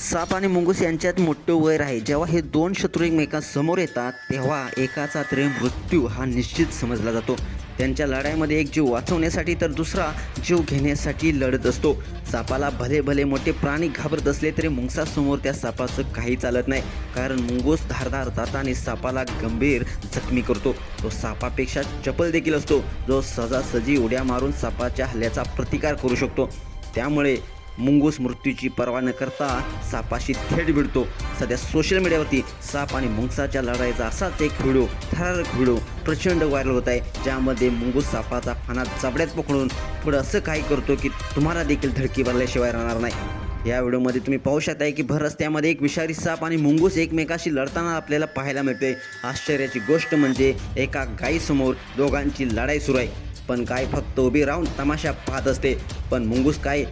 साप आणि मुंगूस यांच्यात मोठं वैर आहे जेव्हा हे दोन शत्रू एकमेकांसमोर येतात तेव्हा एकाचा तरी मृत्यू हा निश्चित समजला जातो. त्यांच्या लढाईमध्ये एक जीव वाचवण्यासाठी तर दुसरा जीव घेण्यासाठी लढत असतो. सापाला भले भले मोठे प्राणी घाबरत असले तरी मुंगसासमोर त्या सापाचं काही चालत नाही. कारण मुंगूस धारधार दाताने सापाला गंभीर जखमी करतो. तो सापापेक्षा चपल देखील असतो. जो सहजासहजी उड्या मारून सापाच्या हल्ल्याचा प्रतिकार करू शकतो. त्यामुळे मुंगूस मृत्यूची पर्वा न करता सापाशी थेट भिडतो. सध्या सोशल मीडियावरती साप आणि मुंगसाच्या लढाईचा असाच एक व्हिडिओ थरारक व्हिडिओ प्रचंड व्हायरल होत आहे. ज्यामध्ये मुंगूस सापाचा फाना जबड्यात पकडून पुढं असं काही करतो की तुम्हाला देखील धडकी भरल्याशिवाय राहणार नाही. या व्हिडिओमध्ये तुम्ही पाहू शकताय की भर रस्त्यामध्ये एक विषारी साप आणि मुंगूस एकमेकाशी लढताना आपल्याला पाहायला मिळते आश्चर्याची गोष्ट म्हणजे एका गायीसमोर दोघांची लढाई सुरू आहे. पण गाय फक्त उभी राहून तमाशा पाहत असते. पण मुंगूस काय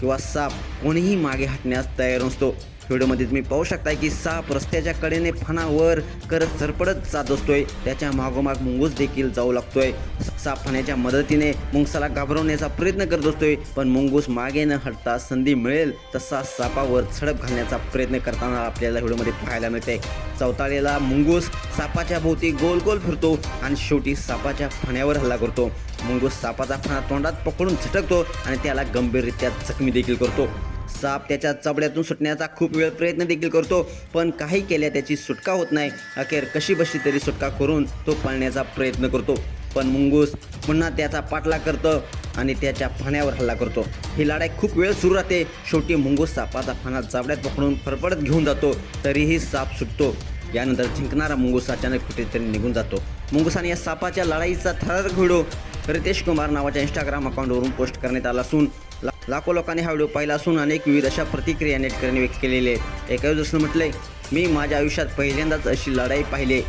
किंवा साप कोणीही मागे हटण्यास तयार नसतो. व्हिडिओमध्ये तुम्ही पाहू शकताय की साप रस्त्याच्या कडेने फणावर करत सरपडत जात असतोय. त्याच्या मागोमाग मुंगूस देखील जाऊ लागतोय. साप फण्याच्या मदतीने मुंगसाला घाबरवण्याचा प्रयत्न करत असतोय पण मुंगूस मागे न हटता संधी मिळेल तसा सापावर झडप घालण्याचा प्रयत्न करताना आपल्याला व्हिडिओमध्ये पाहायला मिळते चौताळेला मुंगूस सापाच्या भोवती गोल गोल फिरतो आणि शेवटी सापाच्या फण्यावर हल्ला करतो. मुंगूस सापाचा फणा तोंडात पकडून झटकतो आणि त्याला गंभीररित्या जखमी देखील करतो. साप त्याच्या चबड्यातून सुटण्याचा खूप वेळ प्रयत्न देखील करतो पण काही केल्या त्याची सुटका होत नाही. अखेर कशी बशी तरी सुटका करून तो पळण्याचा प्रयत्न करतो. पण मुंगूस पुन्हा त्याचा पाठलाग करतं आणि त्याच्या फाण्यावर हल्ला करतो. ही लढाई खूप वेळ सुरू राहते. शेवटी मुंगूस सापाचा फाना जाबड्यात पकडून फरफडत घेऊन जातो तरीही साप सुटतो. यानंतर जिंकणारा मुंगूस अचानक कुठेतरी निघून जातो. मुंगुसाने या सापाच्या लढाईचा थरारक व्हिडिओ रितेश कुमार नावाच्या इंस्टाग्राम अकाउंटवरून पोस्ट करण्यात आला असून लाखो लोकांनी हा व्हिडिओ पाहिला असून अनेक विविध अशा प्रतिक्रिया नेटकऱ्यांनी व्यक्त केलेल्या आहेत. एका युजर्सनं म्हटलंय मी माझ्या आयुष्यात पहिल्यांदाच अशी लढाई पाहिली.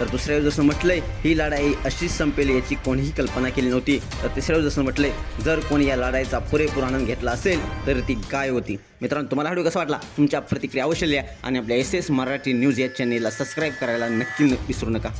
तर दुसऱ्या युजर्सनं म्हटलंय ही लढाई अशीच संपेल याची कोणीही कल्पना केली नव्हती. तर तिसऱ्या युजर्सनं म्हटलंय जर कोणी या लढाईचा पुरेपूर आनंद घेतला असेल तर ती काय होती. मित्रांनो तुम्हाला व्हिडिओ कसा वाटला? तुमच्या प्रतिक्रिया अवश्य लिहा आणि आपल्या एस एस मराठी न्यूज या चॅनेलला सबस्क्राईब करायला नक्की विसरू नका.